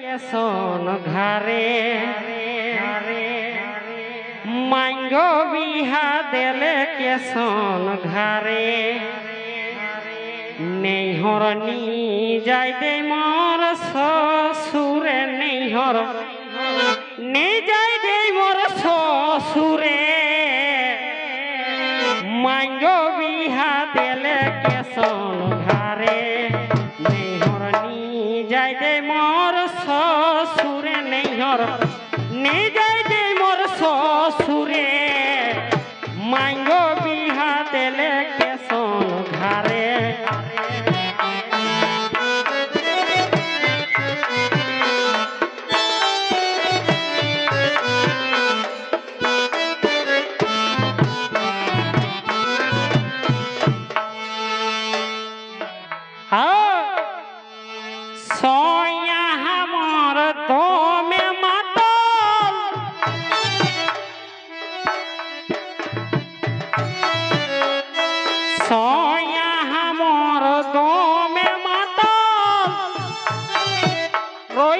কেসন ঘারে মাইঙ্গ বিহা দেলে কেসন ঘারে নেহর নি যাই দে মোর শ্বশুরে নেহর নে যাই দে মোর শ্বশুরে। মাইঙ্গ শ্বশুরে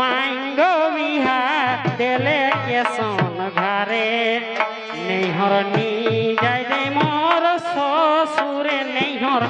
মাইঙ্গ বিহা দেলে কেসন ঘরে নেহর নি যাই রে মোর শ্বশুরে নেহর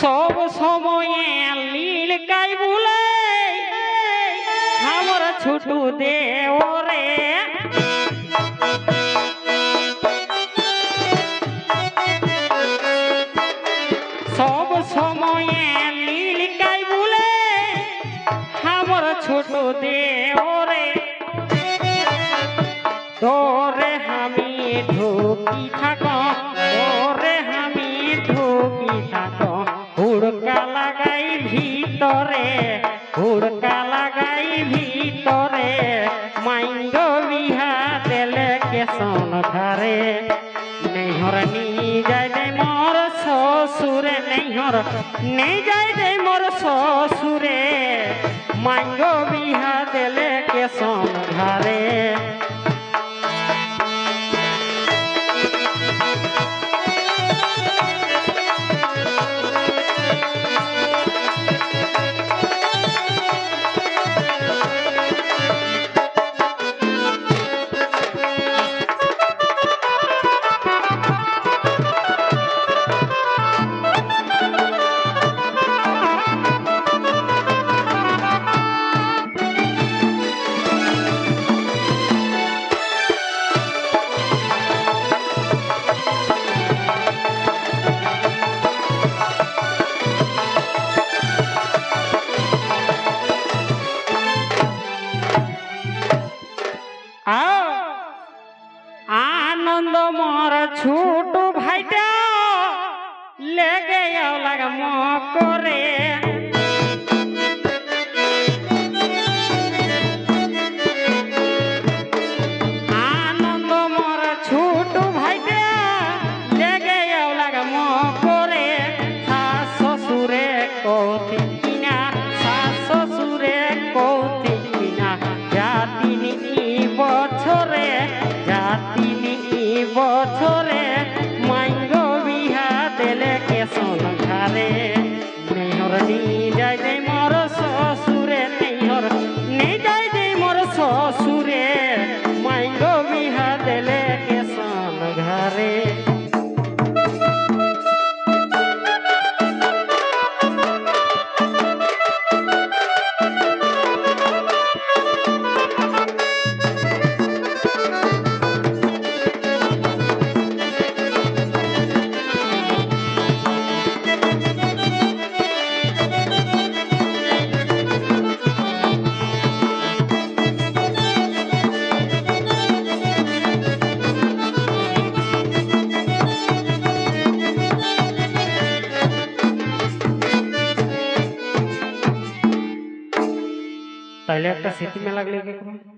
সব সময়ে লীল গাই বলে, আমার ছোটু দেওরে সব সময়ে লীল গাই বলে, আমার ছোট দেওরে তোরে আমি ঢুকি থাক ভিতরে হুড়কা লাগাই ভিতরে, মাইঙ্গ বিহা দেলে কেসন ঘরে নেহর নিয়ে যাই দে মোর শ্বশুরে, নেহর নে যাই দে মোর শ্বশুরে, মাইঙ্গ আনন্দ মোর ছোট ভাইটা লেগে লাগ করে আনন্দ si me como...